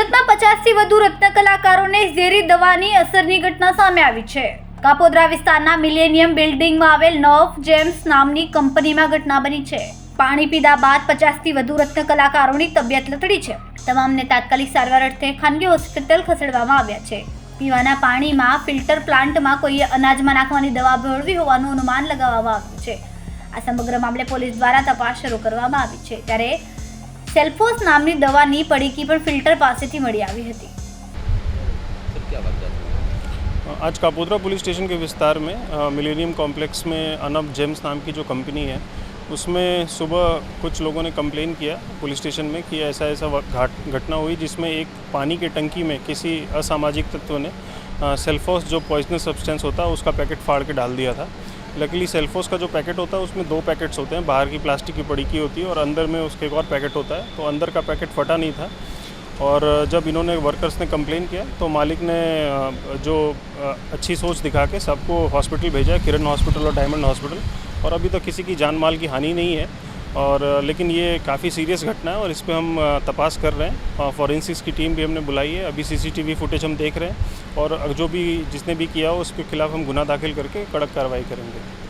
સુરતમાં પચાસથી વધુ રત્ન કલાકારોને ઝેરી દવાની અસરની ઘટના સામે આવી છે. કાપોદ્રા વિસ્તારના મિલેનિયમ બિલ્ડિંગમાં આવેલ નોફ જેમ્સ નામની કંપનીમાં ઘટના બની છે. પાણી પીધા બાદ પચાસથી વધુ રત્ન કલાકારોની તબિયત લથડી છે. તમામને તાત્કાલિક સારવાર અર્થે ખાનગી હોસ્પિટલ ખસેડવામાં આવ્યા છે. પીવાના પાણીમાં ફિલ્ટર પ્લાન્ટમાં કોઈએ અનાજમાં નાખવાની દવા ભેળવી હોવાનું અનુમાન લગાવવામાં આવ્યું છે. આ સમગ્ર મામલે પોલીસ દ્વારા તપાસ શરૂ કરવામાં આવી છે. ત્યારે સેલ્ફોસ નામની દવાની પડીકી પણ ફિલ્ટર પાસેથી મળી આવી હતી सर क्या बात है आज कापोद्रा पुलिस स्टेशन के विस्तार में मिलेनियम कॉम्प्लेक्स में अनब जेम्स नाम की जो कंपनी है उसमें सुबह कुछ लोगों ने कंप्लेन किया पुलिस स्टेशन में कि ऐसा ऐसा व- घाट घटना हुई जिसमें एक पानी के टंकी में किसी असामाजिक तत्व ने सेल्फोस जो पॉइजनस सब्सटेंस होता है उसका पैकेट फाड़ के डाल दिया था लकीली सेल्फोस का जो पैकेट होता है, उसमें दो पैकेट्स होते हैं। बाहर की प्लास्टिक की पड़ी की होती है और अंदर में उसके एक और पैकेट होता है। तो अंदर का पैकेट फटा नहीं था। और जब इन्होंने वर्कर्स ने कंप्लेन किया तो मालिक ने जो अच्छी सोच दिखा के सबको हॉस्पिटल भेजा, किरण हॉस्पिटल और डायमंड हॉस्पिटल और अभी तक तो किसी की जान माल की हानि नहीं है। और लेकिन ये काफ़ी सीरियस घटना है और इस पर हम तपास कर रहे हैं। फॉरेंसिक्स की टीम भी हमने बुलाई है। अभी सीसीटीवी फुटेज हम देख रहे हैं और जो भी जिसने भी किया हो, उसके खिलाफ हम गुना दाखिल करके कड़क कार्रवाई करेंगे।